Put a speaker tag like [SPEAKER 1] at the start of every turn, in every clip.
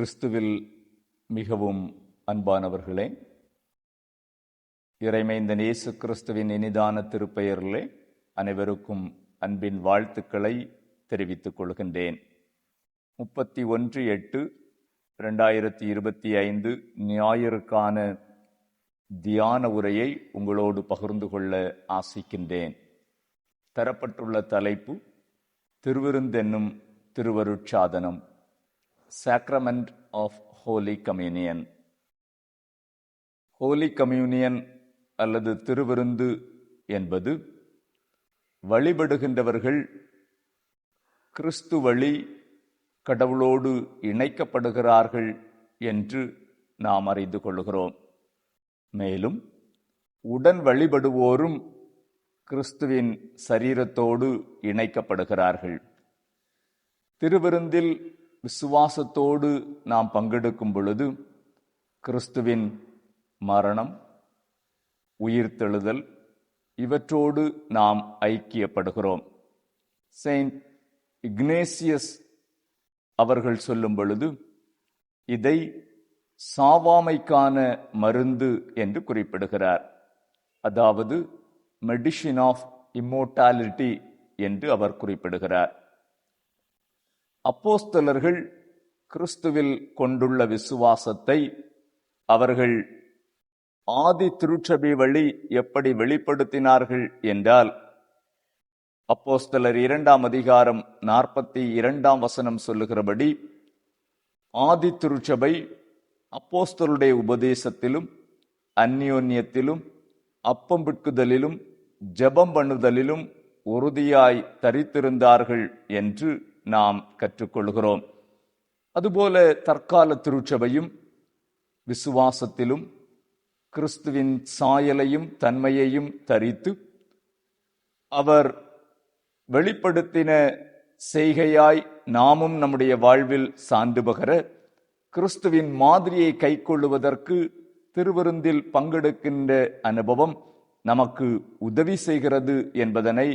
[SPEAKER 1] கிறிஸ்துவில் மிகவும் அன்பானவர்களே இறைமைந்த இயேசு கிறிஸ்துவின் இனிதான திருப்பெயரிலே அனைவருக்கும் அன்பின் வாழ்த்துக்களை தெரிவித்துக் கொள்கின்றேன். முப்பத்தி ஒன்று எட்டு ரெண்டாயிரத்தி இருபத்தி ஐந்து ஞாயிறுக்கான தியான உரையை உங்களோடு பகிர்ந்து கொள்ள ஆசிக்கின்றேன். தரப்பட்டுள்ள தலைப்பு திருவிருந்தென்னும் திருவருட்சாதனம். Sacrament of holy communion holy communion அல்லது திருவிருந்து என்பது வழிபடுகின்றவர்கள் கிறிஸ்து வழி கடவுளோடு இணைக்கப்படுகிறார்கள் என்று நாம் அறிந்து கொள்கிறோம். மேலும் உடன் வழிபடுவோரும் கிறிஸ்துவின் சரீரத்தோடு இணைக்கப்படுகிறார்கள். திருவிருந்தில் விசுவாசத்தோடு நாம் பங்கெடுக்கும் பொழுது கிறிஸ்துவின் மரணம் உயிர்த்தெழுதல் இவற்றோடு நாம் ஐக்கியப்படுகிறோம். செயின்ட் இக்னேசியஸ் அவர்கள் சொல்லும் பொழுது இதை சாவாமைக்கான மருந்து என்று குறிப்பிடுகிறார். அதாவது மெடிசின் ஆஃப் இம்மோர்டாலிட்டி என்று அவர் குறிப்பிடுகிறார். அப்போஸ்தலர்கள் கிறிஸ்துவில் கொண்டுள்ள விசுவாசத்தை அவர்கள் ஆதி திருச்சபை வழி எப்படி வெளிப்படுத்தினார்கள் என்றால் அப்போஸ்தலர் இரண்டாம் அதிகாரம் நாற்பத்தி இரண்டாம் வசனம் சொல்லுகிறபடி ஆதி திருச்சபை அப்போஸ்தலுடைய உபதேசத்திலும் அந்யோன்யத்திலும் அப்பம் பிட்குதலிலும் ஜெபம் பண்ணுதலிலும் உறுதியாய் தரித்திருந்தார்கள் என்று நாம் கற்றுக்கொள்கிறோம். அதுபோல தற்கால திருச்சபையும் விசுவாசத்திலும் கிறிஸ்துவின் சாயலையும் தன்மையையும் தரித்து அவர் வெளிப்படுத்தின செய்கையாய் நாமும் நம்முடைய வாழ்வில் சான்று பகர கிறிஸ்துவின் மாதிரியை கைக்கொள்ளுவதற்கு திருவிருந்தில் பங்கெடுக்கின்ற அனுபவம் நமக்கு உதவி செய்கிறது என்பதனை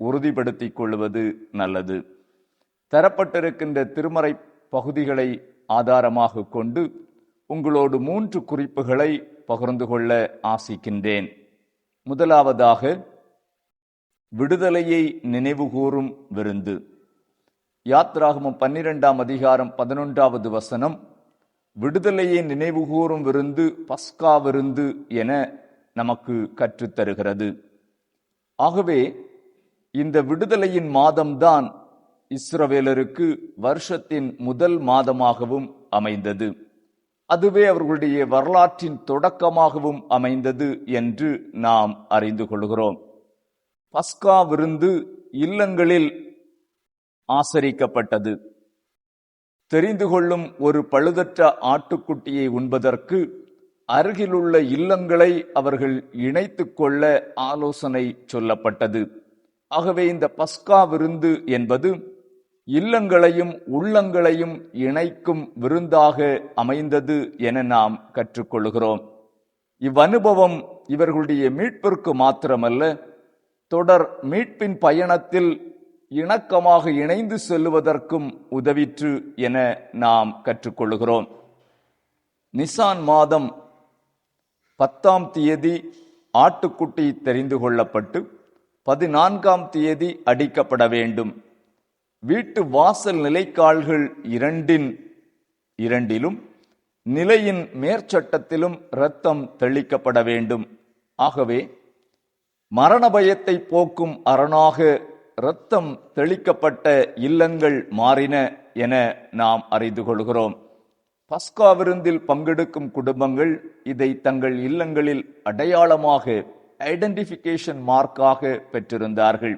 [SPEAKER 1] உறுதிப்படுத்திக் கொள்வது நல்லது. தரப்பட்டிருக்கின்ற திருமறை பகுதிகளை ஆதாரமாக கொண்டு உங்களோடு மூன்று குறிப்புகளை பகிர்ந்து கொள்ள ஆசிக்கின்றேன். முதலாவதாக விடுதலையை நினைவுகூறும் விருந்து. யாத்ராகமம் பன்னிரெண்டாம் அதிகாரம் பதினொன்றாவது வசனம் விடுதலையை நினைவுகூறும் விருந்து பஸ்கா விருந்து என நமக்கு கற்றுத்தருகிறது. ஆகவே இந்த விடுதலையின் மாதம்தான் இஸ்ரவேலருக்கு வருஷத்தின் முதல் மாதமாகவும் அமைந்தது. அதுவே அவர்களுடைய வரலாற்றின் தொடக்கமாகவும் அமைந்தது என்று நாம் அறிந்து கொள்கிறோம். பஸ்கா விருந்து இல்லங்களில் ஆசரிக்கப்பட்டது. தெரிந்து கொள்ளும் ஒரு பழுதற்ற ஆட்டுக்குட்டியை உண்பதற்கு அருகிலுள்ள இல்லங்களை அவர்கள் இணைத்து கொள்ள ஆலோசனை சொல்லப்பட்டது. ஆகவே இந்த பஸ்கா விருந்து என்பது இல்லங்களையும் உள்ளங்களையும் இணைக்கும் விருந்தாக அமைந்தது என நாம் கற்றுக்கொள்கிறோம். இவ்வனுபவம் இவர்களுடைய மீட்பிற்கு மாத்திரமல்ல தொடர் மீட்பின் பயணத்தில் இணக்கமாக இணைந்து செல்லுவதற்கும் உதவிற்று என நாம் கற்றுக்கொள்கிறோம். நிசான் மாதம் பத்தாம் தேதி ஆட்டுக்குட்டி தெரிந்து கொள்ளப்பட்டு பதினான்காம் தேதி அடிக்கப்பட வேண்டும். வீட்டு வாசல் நிலைக்கால்கள் இரண்டின் இரண்டிலும் நிலையின் மேற்சட்டத்திலும் இரத்தம் தெளிக்கப்பட வேண்டும். ஆகவே மரண பயத்தை போக்கும் அரணாக இரத்தம் தெளிக்கப்பட்ட இல்லங்கள் மாறின என நாம் அறிந்து கொள்கிறோம். பஸ்கா விருந்தில் பங்கெடுக்கும் குடும்பங்கள் இதை தங்கள் இல்லங்களில் அடையாளமாக ஐடென்டிபிகேஷன் மார்க்காக பெற்றிருந்தார்கள்.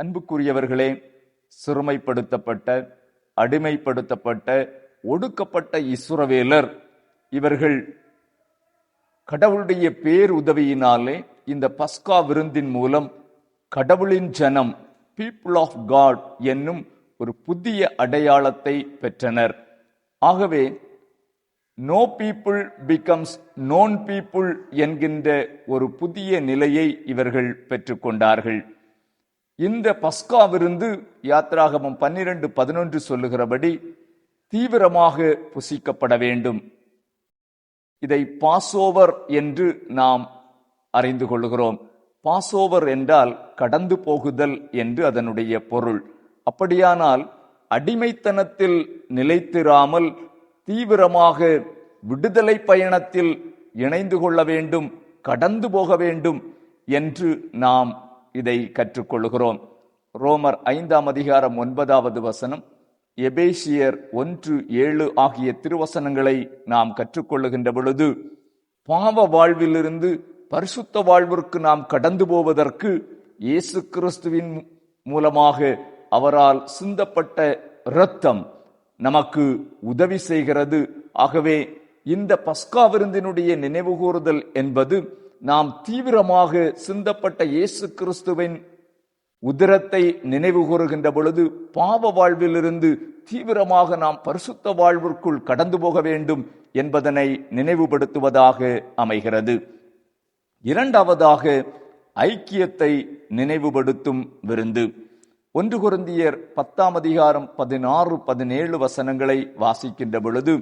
[SPEAKER 1] அன்புக்குரியவர்களே சிறுமைப்படுத்தப்பட்ட அடிமைப்படுத்தப்பட்ட ஒடுக்கப்பட்ட இசுரவேலர் இவர்கள் கடவுளுடைய பேருதவியினாலே இந்த பஸ்கா விருந்தின் மூலம் கடவுளின் ஜனம் பீப்புள் ஆஃப் காட் என்னும் ஒரு புதிய அடையாளத்தை பெற்றனர். ஆகவே no people becomes known people என்கின்ற ஒரு புதிய நிலையை இவர்கள் பெற்றுக்கொண்டார்கள். இந்த பஸ்காவிருந்து யாத்ராகமம் பன்னிரண்டு பதினொன்று சொல்லுகிறபடி தீவிரமாக புசிக்கப்பட வேண்டும். இதை பாசோவர் என்று நாம் அறிந்து கொள்கிறோம். பாசோவர் என்றால் கடந்து போகுதல் என்று அதனுடைய பொருள். அப்படியானால் அடிமைத்தனத்தில் நிலைத்திராமல் தீவிரமாக விடுதலை பயணத்தில் இணைந்து கொள்ள வேண்டும் கடந்து போக வேண்டும் என்று நாம் இதை கற்றுக்கொள்கிறோம் ரோமர் ஐந்தாம் அதிகாரம் ஒன்பதாவது வசனம் எபேசியர் ஒன்று ஏழு ஆகிய திருவசனங்களை நாம் கற்றுக்கொள்ளுகின்ற பொழுது பாவ வாழ்விலிருந்து பரிசுத்த வாழ்விற்கு நாம் கடந்து போவதற்கு இயேசு கிறிஸ்துவின் மூலமாக அவரால் சிந்தப்பட்ட இரத்தம் நமக்கு உதவி செய்கிறது. ஆகவே இந்த பஸ்கா விருந்தினுடைய நினைவுகூறுதல் என்பது நாம் தீவிரமாக சிந்தப்பட்ட இயேசு கிறிஸ்துவின் உதிரத்தை நினைவு கூறுகின்ற பொழுது பாவ வாழ்விலிருந்து தீவிரமாக நாம் பரிசுத்த வாழ்விற்குள் கடந்து போக வேண்டும் என்பதனை நினைவுபடுத்துவதாக அமைகிறது. இரண்டாவதாக ஐக்கியத்தை நினைவுபடுத்தும் விருந்து. ஒன்று குருந்தியர் பத்தாம் அதிகாரம் பதினாறு பதினேழு வசனங்களை வாசிக்கின்ற பொழுது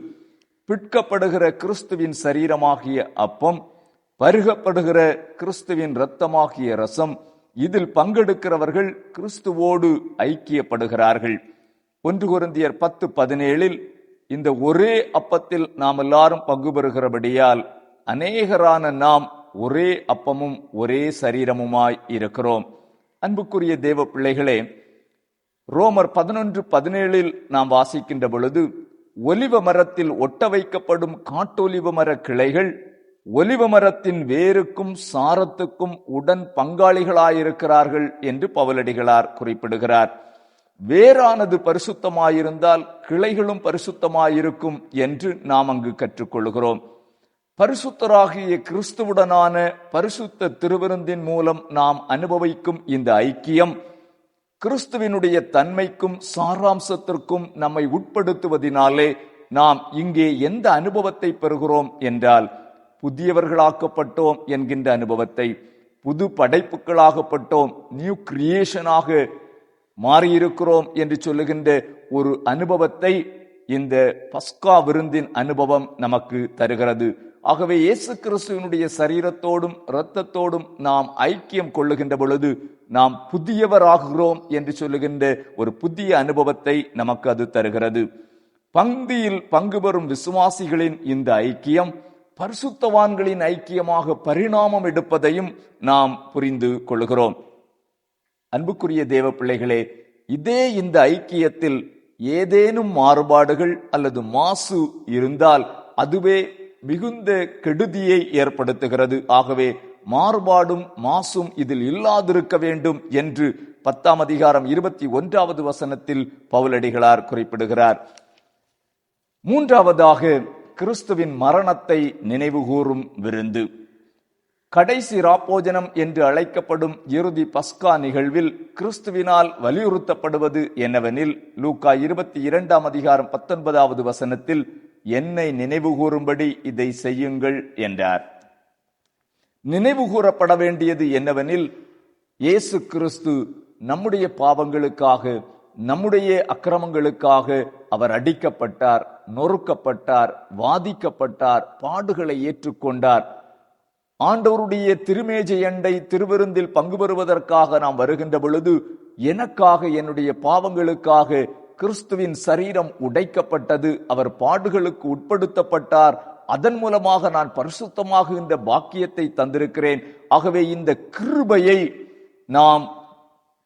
[SPEAKER 1] பிற்கப்படுகிற கிறிஸ்துவின் சரீரமாகிய அப்பம் பருகப்படுகிற கிறிஸ்துவின் இரத்தமாகிய ரசம் இதில் பங்கெடுக்கிறவர்கள் கிறிஸ்துவோடு ஐக்கியப்படுகிறார்கள். ஒன்று குருந்தியர் பத்து பதினேழில் இந்த ஒரே அப்பத்தில் நாம் எல்லாரும் பங்கு பெறுகிறபடியால் அநேகரான நாம் ஒரே அப்பமும் ஒரே சரீரமுமாய் இருக்கிறோம். அன்புக்குரிய தேவ பிள்ளைகளே ரோமர் பதினொன்று பதினேழில் நாம் வாசிக்கின்ற பொழுது ஒலிவ மரத்தில் ஒட்ட வைக்கப்படும் காட்டொலிவ மர கிளைகள் ஒலிவ மரத்தின் வேருக்கும் சாரத்துக்கும் உடன் பங்காளிகளாயிருக்கிறார்கள் என்று பவலடிகளார் குறிப்பிடுகிறார். வேரானது பரிசுத்தமாயிருந்தால் கிளைகளும் பரிசுத்தமாயிருக்கும் என்று நாம் அங்கு கற்றுக்கொள்கிறோம். பரிசுத்தராகிய கிறிஸ்துவுடனான பரிசுத்த திருவிருந்தின் மூலம் நாம் அனுபவிக்கும் இந்த ஐக்கியம் கிறிஸ்துவினுடைய தன்மைக்கும் சாராம்சத்திற்கும் நம்மை உட்படுத்துவதினாலே நாம் இங்கே எந்த அனுபவத்தை பெறுகிறோம் என்றால் புதியவர்களாக்கப்பட்டோம் என்கின்ற அனுபவத்தை புது படைப்புகளாகப்பட்டோம் நியூ கிரியேஷனாக மாறியிருக்கிறோம் என்று சொல்லுகின்ற ஒரு அனுபவத்தை இந்த பஸ்கா விருந்தின் அனுபவம் நமக்கு தருகிறது. ஆகவே இயேசு கிறிஸ்துவனுடைய சரீரத்தோடும் இரத்தத்தோடும் நாம் ஐக்கியம் கொள்ளுகின்ற பொழுது நாம் புதியவராகிறோம் என்று சொல்லுகின்ற ஒரு புதிய அனுபவத்தை நமக்கு அது தருகிறது. பந்தியில் பங்கு பெறும் விசுவாசிகளின் இந்த ஐக்கியம் பரிசுத்தவான்களின் ஐக்கியமாக பரிணாமம் எடுப்பதையும் நாம் புரிந்து கொள்கிறோம். அன்புக்குரிய தேவ பிள்ளைகளே இதே இந்த ஐக்கியத்தில் ஏதேனும் மாறுபாடுகள் அல்லது மாசு இருந்தால் அதுவே மிகுந்த கெடுதியை ஏற்படுத்துகிறது. ஆகவே மாறுபாடும் மாசும் இதில் இல்லாதிருக்க வேண்டும் என்று பத்தாம் அதிகாரம் இருபத்தி ஒன்றாவது வசனத்தில் பவுலடிகளார் குறிப்பிடுகிறார். மூன்றாவதாக கிறிஸ்துவின் மரணத்தை நினைவுகூரும் விருந்து. கடைசி ராப்போஜனம் என்று அழைக்கப்படும் இறுதி பஸ்கா நிகழ்வில் கிறிஸ்துவினால் வலியுறுத்தப்படுவது என்னவெனில் லூக்கா இருபத்தி இரண்டாம் அதிகாரம் பத்தொன்பதாவது வசனத்தில் என்னை நினைவுகூரும்படி இதை செய்யுங்கள் என்றார். நினைவுகூரப்பட வேண்டியது என்னவெனில் இயேசு கிறிஸ்து நம்முடைய பாவங்களுக்காக நம்முடைய அக்கிரமங்களுக்காக அவர் அடிக்கப்பட்டார் நொறுக்கப்பட்டார் வாதிக்கப்பட்டார் பாடுகளை ஏற்றுக்கொண்டார். ஆண்டவருடைய திருமேஜை அண்டை திருவிருந்தில் பங்கு பெறுவதற்காக நாம் வருகின்ற பொழுது எனக்காக என்னுடைய பாவங்களுக்காக கிறிஸ்துவின் சரீரம் உடைக்கப்பட்டது அவர் பாடுகளுக்கு உட்படுத்தப்பட்டார் அதன் மூலமாக நான் பரிசுத்தமாகுகின்ற பாக்கியத்தை தந்திருக்கிறேன். ஆகவே இந்த கிருபையை நாம்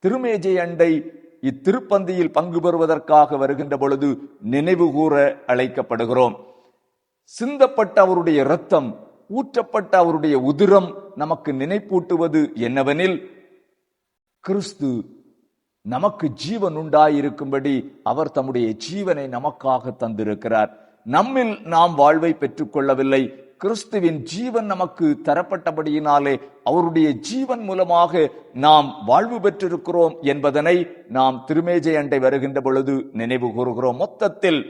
[SPEAKER 1] திருமேஜை அண்டை இத்திருப்பந்தியில் பங்கு பெறுவதற்காக வருகின்ற பொழுது நினைவு கூற அழைக்கப்படுகிறோம். சிந்தப்பட்ட அவருடைய இரத்தம் ஊற்றப்பட்ட அவருடைய உதிரம் நமக்கு நினைப்பூட்டுவது என்னவெனில் கிறிஸ்து நமக்கு ஜீவன் உண்டாயிருக்கும்படி அவர் தம்முடைய ஜீவனை நமக்காக தந்திருக்கிறார். நம்மில் நாம் வாழ்வை பெற்றுக் கொள்ளவில்லை கிறிஸ்துவின் ஜீவன் நமக்கு தரப்பட்டபடியினாலே அவருடைய ஜீவன் மூலமாக நாம் வாழ்வு பெற்றிருக்கிறோம் என்பதனை நாம் திருமேஜை அண்டை வருகின்ற பொழுது நினைவு கூறுகிறோம். மொத்தத்தில்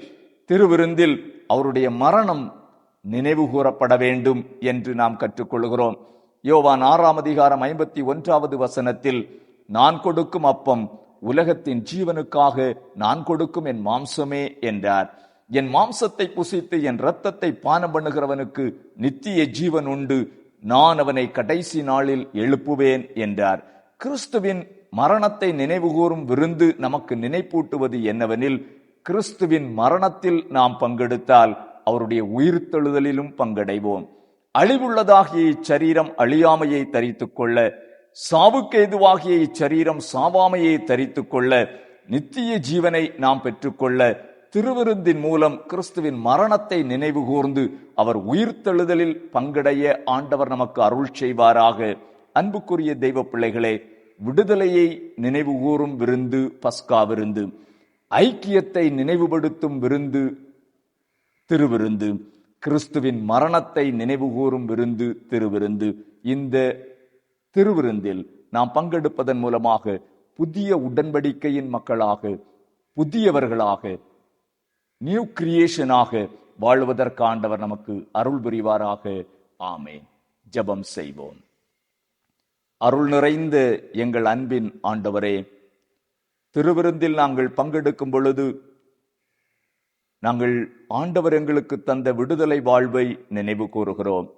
[SPEAKER 1] திருவிருந்தில் அவருடைய மரணம் நினைவு கூறப்பட வேண்டும் என்று நாம் கற்றுக்கொள்கிறோம். யோவான் ஆறாம் அதிகாரம் ஐம்பத்தி ஒன்றாவது வசனத்தில் நான் கொடுக்கும் அப்பம் உலகத்தின் ஜீவனுக்காக நான் கொடுக்கும் என் மாம்சமே என்றார். என் மாம்சத்தை புசித்து என் இரத்தத்தை பானம் பண்ணுகிறவனுக்கு நித்திய ஜீவன் உண்டு. நான் அவனை கடைசி நாளில் எழுப்புவேன் என்றார். கிறிஸ்துவின் மரணத்தை நினைவுகூறும் விருந்து நமக்கு நினைப்பூட்டுவது என்னவெனில் கிறிஸ்துவின் மரணத்தில் நாம் பங்கெடுத்தால் அவருடைய உயிர்த்தெழுதலிலும் பங்கடைவோம். அழிவுள்ளதாகிய இச்சரீரம் அழியாமையை தரித்துக் கொள்ள சாவுக்கேதுவாகிய இச்சரீரம் சாவாமையை தரித்துக் கொள்ள நித்திய ஜீவனை நாம் பெற்றுக்கொள்ள திருவிருந்தின் மூலம் கிறிஸ்துவின் மரணத்தை நினைவு கூர்ந்து அவர் உயிர்த்தெழுதலில் பங்கடைய ஆண்டவர் நமக்கு அருள் செய்வாராக. அன்புக்குரிய தெய்வ பிள்ளைகளே விடுதலையை நினைவு கூறும் விருந்து பஸ்கா விருந்து. ஐக்கியத்தை நினைவுபடுத்தும் விருந்து திருவிருந்து. கிறிஸ்துவின் மரணத்தை நினைவுகூரும் விருந்து திருவிருந்து. இந்த திருவிருந்தில் நாம் பங்கெடுப்பதன் மூலமாக புதிய உடன்படிக்கையின் மக்களாக புதியவர்களாக நியூ கிரியேஷனாக வாழ்வதற்கு ஆண்டவர் நமக்கு அருள் புரிவாராக. ஆமே ஜபம் செய்வோம். அருள் நிறைந்த எங்கள் அன்பின் ஆண்டவரே திருவிருந்தில் நாங்கள் பங்கெடுக்கும் பொழுது நாங்கள் ஆண்டவர் எங்களுக்கு தந்த விடுதலை வாழ்வை நினைவு கூறுகிறோம்.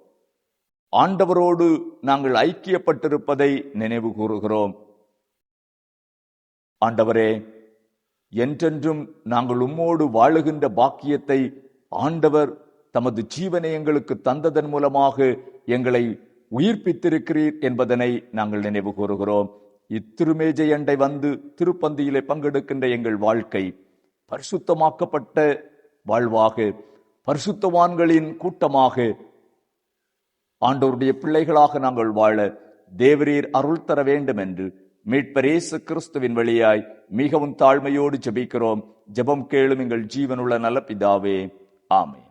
[SPEAKER 1] ஆண்டவரோடு நாங்கள் ஐக்கியப்பட்டிருப்பதை நினைவு கூறுகிறோம். ஆண்டவரே என்றென்றும் நாங்கள் உம்மோடு வாழுகின்ற பாக்கியத்தை ஆண்டவர் தமது ஜீவனை எங்களுக்கு தந்ததன் மூலமாக எங்களை உயிர்ப்பித்திருக்கிறீர் என்பதனை நாங்கள் நினைவு கூறுகிறோம். இத்திருமேஜை அண்டை வந்து திருப்பந்தியிலே பங்கெடுக்கின்ற எங்கள் வாழ்க்கை பரிசுத்தமாக்கப்பட்ட வாழ்வாக பரிசுத்தவான்களின் கூட்டமாக ஆண்டவருடைய பிள்ளைகளாக நாங்கள் வாழ தேவரீர் அருள் தர வேண்டும் என்று மீட்பர் இயேசு கிறிஸ்துவின் வழியாய் மிகவும் தாழ்மையோடு ஜபிக்கிறோம். ஜபம் கேளும் எங்கள் ஜீவனுள்ள நல்ல பிதாவே. ஆமே